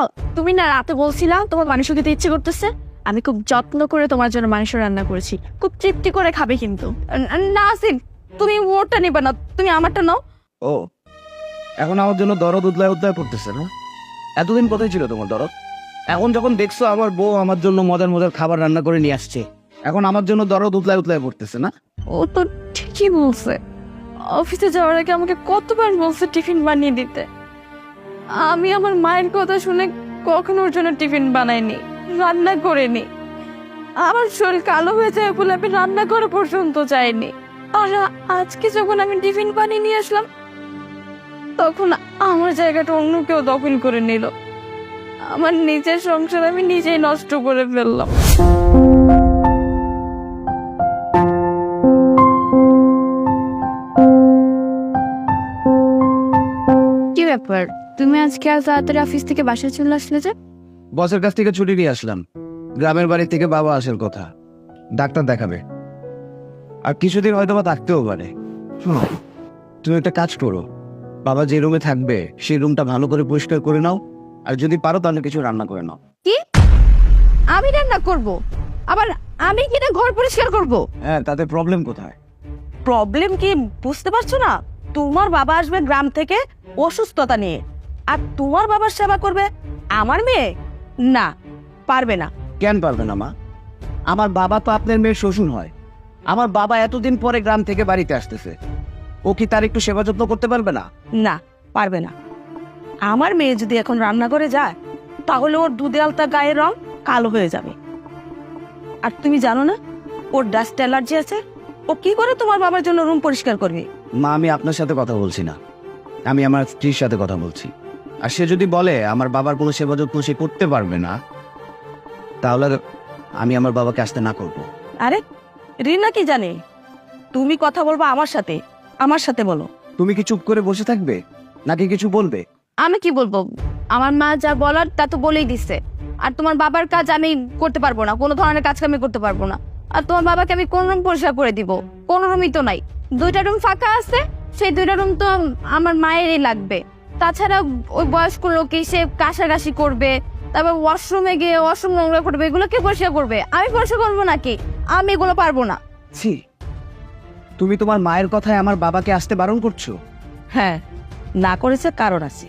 জানো তুমি না রাতে বলছিলাম তোমার মাংস খেতে ইচ্ছে করতেছে? আমি খুব যত্ন করে তোমার জন্য মাংস রান্না করেছি। খুব তৃপ্তি করে খাবে কিন্তু। না আসিফ তুমি ওরটা নেবে না। তুমি আমারটা নাও। ও এখন আমার জন্য দরদ উদলায় উদলায় পড়তেছে না? এতদিন কোথায় ছিল তোমার দরদ? এখন যখন দেখছ আমার বউ আমার জন্য মজার মজার খাবার রান্না করে নিয়ে আসছে এখন আমার জন্য দরদ উদলায় উদলায় পড়তেছে না? ও তো ঠিকই বলছে। অফিসে যাওয়ার আগে আমাকে কতবার বলছে টিফিন বানিয়ে দিতে? আমি আমার মায়ের কথা শুনে কখনো ওর জন্য টিফিন বানাইনি, রান্না করিনি। আমার শরীর কালো হয়ে যায় বলে আমি রান্না করে পর্যন্ত যাইনি। আর আজকে যখন আমি টিফিন বানিয়ে নিয়ে আসলাম, তখন আমার জায়গাটা অন্য কেউ দখল করে নিল। আমার নিজের সংসার আমি নিজেই নষ্ট করে ফেললাম। ব্যাপার। তুমি আজকে আজ তাড়াতাড়ি অফিস থেকে বাসায় চলে আসলে যে? বসের কাছ থেকে ছুটি নিয়ে আসলাম। গ্রামের বাড়ি থেকে বাবা আসার কথা। ডাক্তার দেখাবে। আর কিছুদিন হয়তো বা থাকতেও পারে। শোনো তুমি একটা কাজ করো। বাবা যে রুমে থাকবে সেই রুমটা ভালো করে পরিষ্কার করে নাও। আর যদি পারো তাহলে কিছু রান্না করে নাও। কি? আমি রান্না করব? আবার আমি কিনা ঘর পরিষ্কার করব? হ্যাঁ তাতে প্রবলেম কোথায়? প্রবলেম কি? বুঝতে পারছ না? তোমার বাবা আসবে গ্রাম থেকে অসুস্থতা নিয়ে। আর তোমার বাবার সেবা করবে আমার মেয়ে? না পারবে না। কেন পারবে না মা? আমার বাবা তো আপনার মেয়ের শ্বশুর হয়। আমার বাবা এতদিন পরে গ্রাম থেকে বাড়িতে আসতেছে। ও কি তার একটু সেবা যত্ন করতে পারবে না? না পারবে না। আমার মেয়ে যদি এখন রান্না করে যায় তাহলে ওর দুধে আলতা গায়ের রং কালো হয়ে যাবে। আর তুমি জানো না ওর ডাস্ট অ্যালার্জি আছে। ও কি করে তোমার বাবার জন্য রুম পরিষ্কার করবে? মা আমি আপনার সাথে কথা বলছি না। আমি আমার স্ত্রীর সাথে কথা বলছি। আর সে যদি বলে আমার বাবার কোনো সেবা যত্ন সে করতে পারবে না তাহলে আমি আমার বাবাকে আসতে না করব। আরে রিনা কি জানে? তুমি কথা বলব আমার সাথে। আমার সাথে বলো। তুমি কি চুপ করে বসে থাকবে? নাকি কিছু বলবে? আমি কি বলব? আমার মা যা বলার তা তো বলেই দিছে। আর তোমার বাবার কাজ আমি করতে পারব না। কোনো ধরনের কাজ আমি করতে পারব না। আর তোমার বাবাকে আমি কোন রুম পরিষ্কার করে দিব। কোন রুমই তো নাই। দুইটা রুম ফাঁকা আছে সেই দুইটা রুম তো আমার মায়েরই লাগবে। তাছাড়া ওই বয়স্ক লোকই সে কাশাকাশি করবে তারপর ওয়াশরুমে গিয়ে ওয়াশরুম নোংরা করবে এগুলো কে পরিষ্কার করবে? আমি পরিষ্কার করব নাকি? আমি এগুলো পারব না। ছি তুমি তোমার মায়ের কথায় আমার বাবাকে আসতে বারণ করছ? হ্যাঁ না করেছে কারণ আছে।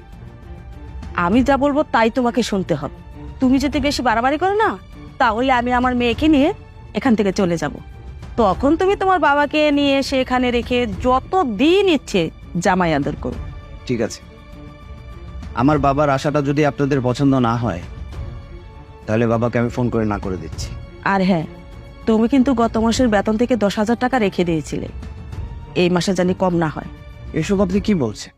আমি যা বলব তাই তোমাকে শুনতে হবে। তুমি যদি বেশি বাড়াবাড়ি করো না তাহলে আমি আমার মেয়েকে নিয়ে এখান থেকে চলে যাব। তখন তুমি তোমার বাবাকে নিয়ে এসে এখানে রেখে যত দিন ইচ্ছে জামাই আদর করো। ঠিক আছে। আমার বাবার আশাটা যদি আপনাদের পছন্দ না হয় তাহলে বাবাকে আমি ফোন করে না করে দিচ্ছি। আর হ্যাঁ তুমি কিন্তু গত মাসের বেতন থেকে দশ হাজার টাকা রেখে দিয়েছিলে। এই মাসে জানি কম না হয়। এসব আপনি কি বলছেন?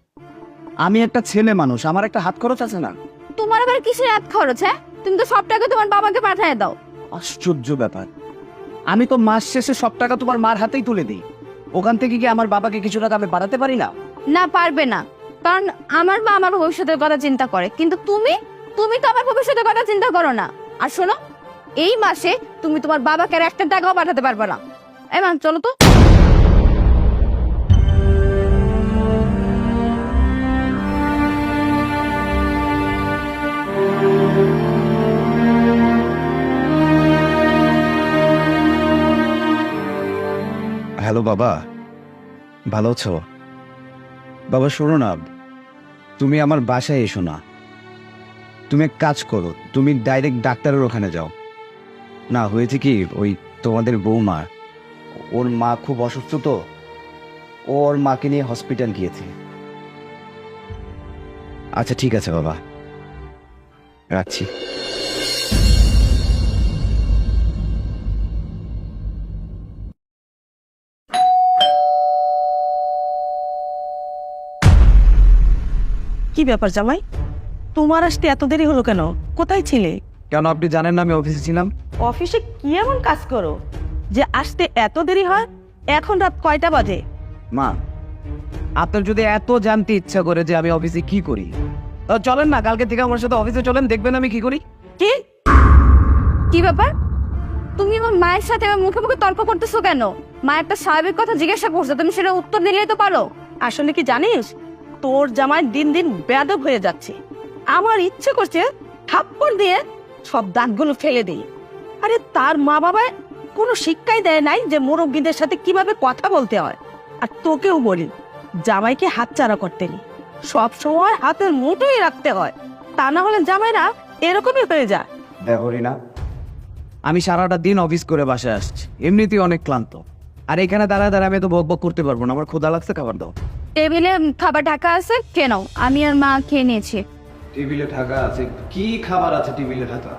আমি একটা ছেলে মানুষ আমার একটা হাত খরচ আছে না। তোমার আবার কিসের হাত খরচ হ্যাঁ? তুমি তো সব টাকা তোমার বাবাকে পাঠিয়ে দাও। আশ্চর্য ব্যাপার। আমি তো মাস শেষে সব টাকা তোমার মার হাতেই তুলে দিই। ওখান থেকে কি আমার বাবাকে কিছু টাকা আমি বাড়াতে পারি না? না, পারবে না। কারণ আমার মা আমার ভবিষ্যতের কথা চিন্তা করে। কিন্তু তুমি তুমি তো আমার ভবিষ্যতের কথা চিন্তা করো না। আর শোনো, এই মাসে তুমি তোমার বাবাকে আর একটা টাকাও পাঠাতে পারবে না। এমন চলো তো। হ্যালো বাবা। ভালো আছো? বাবা, শোনো না। তুমি আমার বাসায় এসো না। তুমি এক কাজ করো, তুমি ডাইরেক্ট ডাক্তারের ওখানে যাও। না, হয়েছে কি, ওই তোমাদের বৌমা, ওর মা খুব অসুস্থ তো ওর মাকে নিয়ে হসপিটাল গিয়েছে। আচ্ছা ঠিক আছে বাবা। রাখছি। কি ব্যাপার জামাই? তোমার আসতে এত দেরি হলো কেন? কোথায় ছিলে? কেন আপনি জানেন না আমি অফিসে ছিলাম? অফিসে কি এমন কাজ করো? যে আসতে এত দেরি হয়? এখন রাত কয়টা বাজে? মা আপনার যদি এত জানতে ইচ্ছা করে যে আমি অফিসে কি করি? তো চলেন না কালকে থেকে আমার সাথে অফিসে চলেন দেখবেন আমি কি করি। কি? কি ব্যাপার? তুমি আমার মায়ের সাথে আমার মুখে মুখে তর্ক করতেছো কেন? মা একটা স্বাভাবিক কথা জিজ্ঞাসা করছে তুমি সেটা উত্তর দিলেই তো পারো। আসলে কি জানিস? তোর জামাই দিন দিন বেয়াদব হয়ে যাচ্ছে। আমার ইচ্ছে করছে থাপ্পড় দিয়ে সব দাঁতগুলো ফেলে দিই। আরে তার মা বাবা কোনো শিক্ষাই দেয় নাই যে মুরব্বীদের সাথে কীভাবে কথা বলতে হয়। আর তোকেও বলি, জামাইকে হাতচারা করতে নি সব সময় হাতের মুঠোই রাখতে হয়। তা না হলে জামাইরা এরকমই হয়ে যায়। দেখো রিনা আমি সারাটা দিন অফিস করে বাসায় আসছি। এমনিতেই অনেক ক্লান্ত। আর এখানে দাঁড়ায় দাঁড়ায় আমি তো বক বক করতে পারব না। আমার ক্ষুধা লাগছে, খাবার দাও। টেবিলে খাবার ঢাকা আছে কেন আমি আর মা খেয়ে নিয়েছি। টেবিলে থাকা আছে? কি খাবার আছে টেবিলে থাকা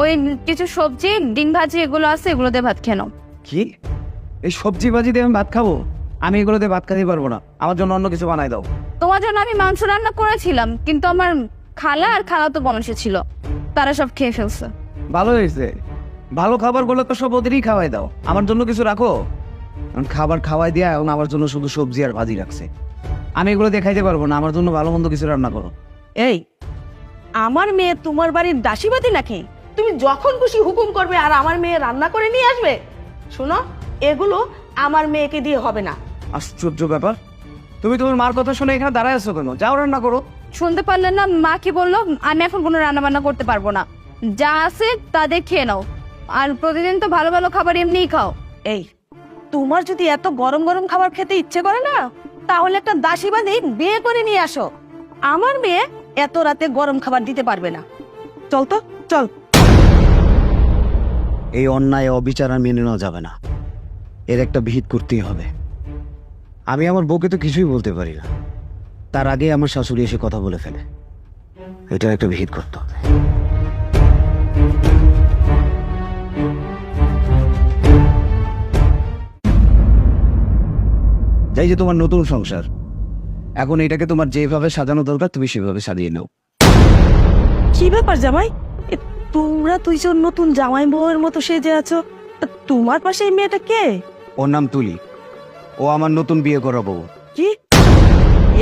ওই কিছু সবজি ডিম ভাজি এগুলো আছে এগুলো দিয়ে ভাত খেয়ে নাও। কি? এই সবজি ভাজি দিয়ে আমি ভাত খাব? আমি এগুলো দিয়ে ভাত খেতে পারব না। আমার জন্য অন্য কিছু বানাই দাও। তোমার জন্য আমি মাংস রান্না করেছিলাম কিন্তু আমার খালা আর খালা তো বংশে ছিল। তারা সব খেয়ে ফেলছে। ভালো হয়েছে। ভালো খাবারগুলো তো সব ওদেরই খাওয়াই দাও। আমার জন্য কিছু রাখো? খাবার খাওয়াই দিয়া এখন আমার জন্য শুধু সবজি আর ভাজি রাখছে। আমি এগুলো দিয়ে খাইতে পারব না আমার জন্য ভালো মন্দ কিছু রান্না করো। এই আমার মেয়ে তোমার বাড়ির দাসীবাদী নাকি? তুমি যখন খুশি হুকুম করবে আর আমার মেয়ে রান্না করে নিয়ে আসবে? শোনো এগুলো আমার মেয়েকে দিয়ে হবে না। আশ্চর্য ব্যাপার। তুমি তোমার মার কথা শুনে এখানে দাঁড়ায় আছো কেন? যাও রান্না করো। শুনতে পারলেন না মা কি বলল? আমি এখন কোনো রান্না বান্না করতে পারব না। যা আছে তাদের খেয়ে নাও। আর প্রতিদিন তো ভালো ভালো খাবার এমনিই খাও। এই তোমার যদি এত গরম গরম খাবার খেতে ইচ্ছে করে না তাহলে একটা দাসীবাদী বিয়ে করে নিয়ে আসো। আমার মেয়ে এত রাতে গরম খাবার দিতে পারবে না। চল তো, চল। এই অন্যায় অবিচার আর মেনে নেওয়া যাবে না। এর একটা বিহিত করতেই হবে। আমি আমার বউকে তো কিছুই বলতে পারি না। তার আগে আমার শাশুড়ি এসে কথা বলে ফেলে। এটার একটা বিহিত করতে হবে। যাই যে তোমার নতুন সংসার। এখন এটাকে তোমার যেভাবে সাজানো দরকার তুমি সেভাবে সাজিয়ে নাও। কি ব্যাপার জামাই? এ, তোমরা দুইজন নতুন জামাই বউয়ের মতো সেজে আছো। তা তোমার পাশে এই মেয়েটা কে? ওর নাম তুলি। ও আমার নতুন বিয়ে করা বউ। কি?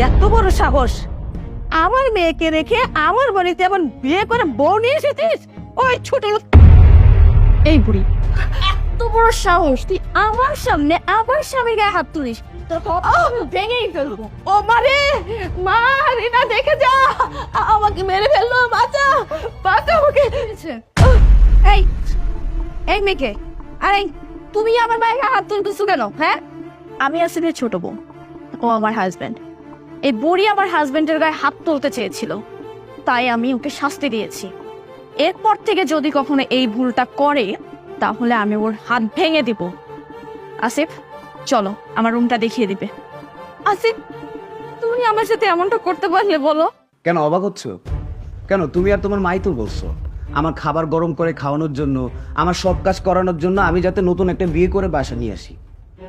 এত বড় সাহস। আমার মেয়েকে রেখে আমার বাড়িতে আবার বিয়ে করে বউ নিয়ে এসেছিস? ওই ছোট লোক। এই বুড়ি। এত বড় সাহস তুই আমার সামনে আমার স্বামীর গায়ে হাত তুলিস। ভেঙেই ফেলব। ও মারে মা রিনা দেখে যা। আমাকে মেরে ফেলল বাঁচা বাঁচা আমাকে এই এই মেয়েকে, আরে তুমি আমার মায়ের হাত তুলতেছো কেন হ্যাঁ? আমি আসলে ছোট বোন, ও আমার হাজবেন্ড এই বুড়ি আমার হাজবেন্ডের গায়ে হাত তুলতে চেয়েছিল। তাই আমি ওকে শাস্তি দিয়েছি। এরপর থেকে যদি কখনো এই ভুলটা করে, তাহলে আমি ওর হাত ভেঙে দিব। আসিফ চলো আমার রুমটা দেখিয়ে দিবে। আসিফ তুমি আমার সাথে এমনটা করতে পারলে বলো। কেন অবাক হচ্ছ? কেন তুমি আর তোমার মাই তো বলছো? আমার খাবার গরম করে খাওয়ানোর জন্য আমার সব কাজ করানোর জন্য আমি যাতে নতুন একটা বিয়ে করে বাসা নিয়ে আসি।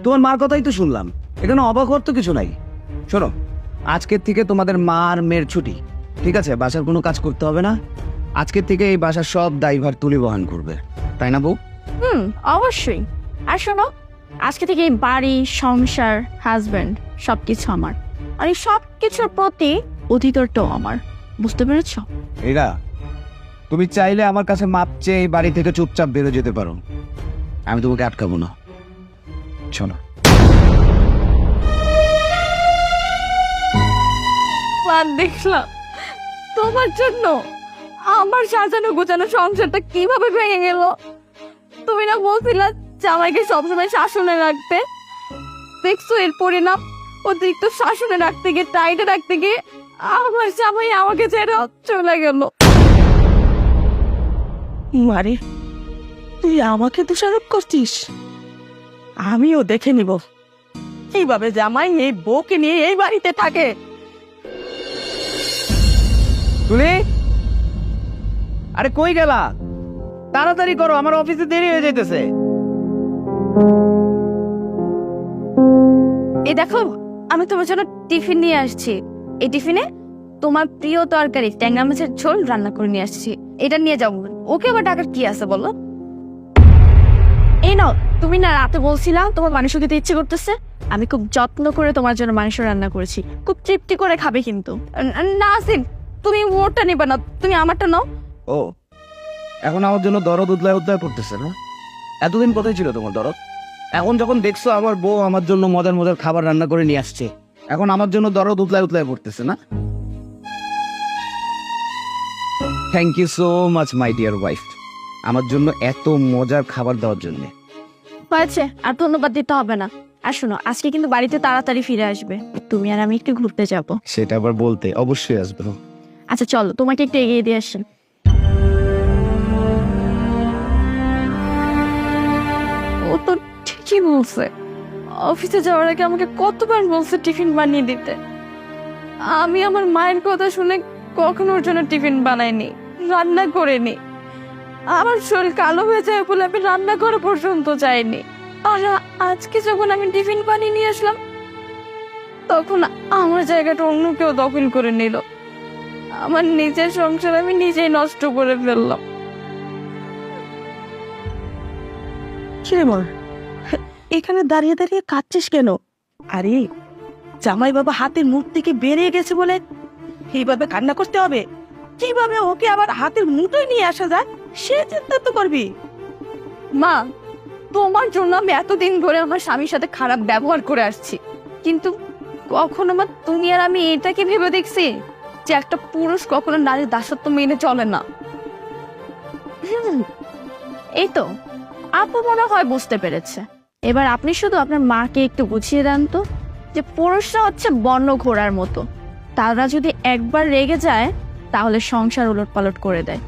তোমার মার কথাই তো শুনলাম এখানে অবাক হওয়ার তো কিছু নাই। শোনো আজকের থেকে তোমাদের মা আর মেয়ের ছুটি ঠিক আছে? বাসার কোনো কাজ করতে হবে না। আজকের থেকে এই বাসার সব দায়ভার তুলি বহন করবে তাই না বউ? হুম অবশ্যই। আর শোনো আজকে থেকে এই বাড়ি সংসার হাজবেন্ড সবকিছু আমার। আর এই সব কিছুর প্রতি অধিকারটাও আমার। বুঝতে পেরেছ? এরা তুমি চাইলে আমার কাছে মাপ চেয়ে এই বাড়ি থেকে চুপচাপ বেরো যেতে পারো। আমি তোমাকে আটকাবো না। শোনো। আর দেখলাম তোমার জন্য আমার সাজানো গোছানো সংসারটা কীভাবে ভেঙে গেল? তুমি না বলছিলা জামাইকে সবসময় শাসনে রাখতে। দেখছ এর পরিণাম অতিরিক্ত শাসনে রাখতে গিয়ে টাইটে রাখতে গিয়ে আমার জামাই আমাকে ছেড়ে চলে গেল। মারে তুই আমাকে দোষারোপ করছিস? আমিও দেখে নিব। কীভাবে জামাই এই বউকে নিয়ে এই বাড়িতে থাকে। তুলি আরে কই গেলা? তাড়াতাড়ি করো আমার অফিসে দেরি হয়ে যাইতেছে। এই দেখো, আমি তোমার জন্য টিফিন নিয়ে আসছি। এই টিফিনে তোমার প্রিয় তরকারি, ট্যাংরা মাছের ঝোল রান্না করে নিয়ে আসছি। এটা নিয়ে যাব ওকে আবার টাকার কি আছে বলো? এই নাও, তুমি না রাতে বলছিলাম তোমার মাংস খেতে ইচ্ছে করতেছে? আমি খুব যত্ন করে তোমার জন্য মাংস রান্না করেছি। খুব তৃপ্তি করে খাবে কিন্তু। না, আসিন, তুমি ওরটা নেবে না, তুমি আমারটা নাও। ও, এখন আমার জন্য দরদ উদলায় উদলায় পড়তেছে না? এতদিন কোথায় ছিল তোমার দরদ? এখন যখন দেখছ আমার বউ আমার জন্য মজার মজার খাবার রান্না করে নিয়ে আসছে এখন আমার জন্য দরদ উতলায় উতলায় পড়তেছে না? Thank you so much my dear wife আমার জন্য এত মজার খাবার দেওয়ার জন্য। হয়েছে আর ধন্যবাদ দিতে হবে না। আর শোনো আজকে কিন্তু বাড়িতে তাড়াতাড়ি ফিরে আসবে। তুমি আর আমি একটু ঘুরতে যাব। সেটা আবার বলতে অবশ্যই আসবে। আচ্ছা চলো তোমাকে একটু এগিয়ে দিয়ে আসেন ঠিকই বলছে? অফিসে যাওয়ার আগে আমাকে কতবার বলছে টিফিন বানিয়ে দিতে? আমি আমার মায়ের কথা শুনে কখনো ওর জন্য টিফিন বানাইনি, রান্না করিনি। আমার শরীর কালো হয়ে যায় বলে আমি রান্না করা পর্যন্ত যাইনি। আর আজকে যখন আমি টিফিন বানিয়ে নিয়ে আসলাম, তখন আমার জায়গাটা অন্য কেউ দখল করে নিল। আমার নিজের সংসার আমি নিজেই নষ্ট করে ফেললাম। কিরে মা এখানে দাঁড়িয়ে দাঁড়িয়ে কাঁদছিস কেন? আরে জামাই বাবা হাতের মুখ থেকে বেরিয়ে গেছে বলে এইভাবে কান্না করতে হবে। কীভাবে ওকে আবার হাতের মুঠোয় নিয়ে আসা যায়? সে চিন্তা তো করবি। মা, তোমার জন্য আমি এতদিন ধরে আমার স্বামীর সাথে খারাপ ব্যবহার করে আসছি। কিন্তু কখনো মা, তুমি আর আমি এটাকে ভেবে দেখছি যে একটা পুরুষ কখনো নারীর দাসত্ব মেনে চলে না? এই তো, আপু মনে হয় বুঝতে পেরেছে। এবার আপনি শুধু আপনার মাকে একটু বুঝিয়ে দেন তো যে পুরুষরা হচ্ছে বন্য ঘোড়ার মতো। তারা যদি একবার রেগে যায়, তাহলে সংসার উলট পালট করে দেয়।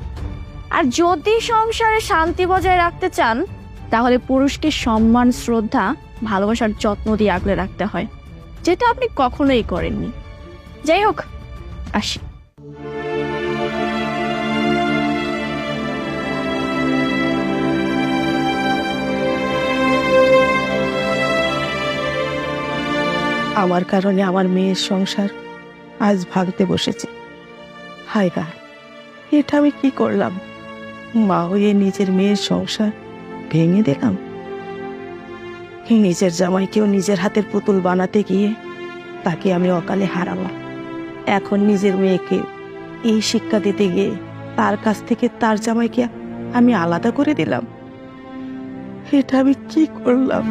আর যদি সংসারে শান্তি বজায় রাখতে চান, তাহলে পুরুষকে সম্মান, শ্রদ্ধা, ভালোবাসার যত্ন দিয়ে আগলে রাখতে হয়। যেটা আপনি কখনোই করেননি। যাই হোক, আসি। আমার কারণে আমার মেয়ের সংসার আজ ভাঙতে বসেছে। হায় গা, এটা আমি কি করলাম? মা হয়ে নিজের মেয়ের সংসার ভেঙে দিলাম। নিজের জামাইকেও নিজের হাতের পুতুল বানাতে গিয়ে তাকে আমি অকালে হারালাম। এখন নিজের মেয়েকে এই শিক্ষা দিতে গিয়ে তার কাছ থেকে তার জামাইকে আমি আলাদা করে দিলাম। এটা আমি কি করলাম?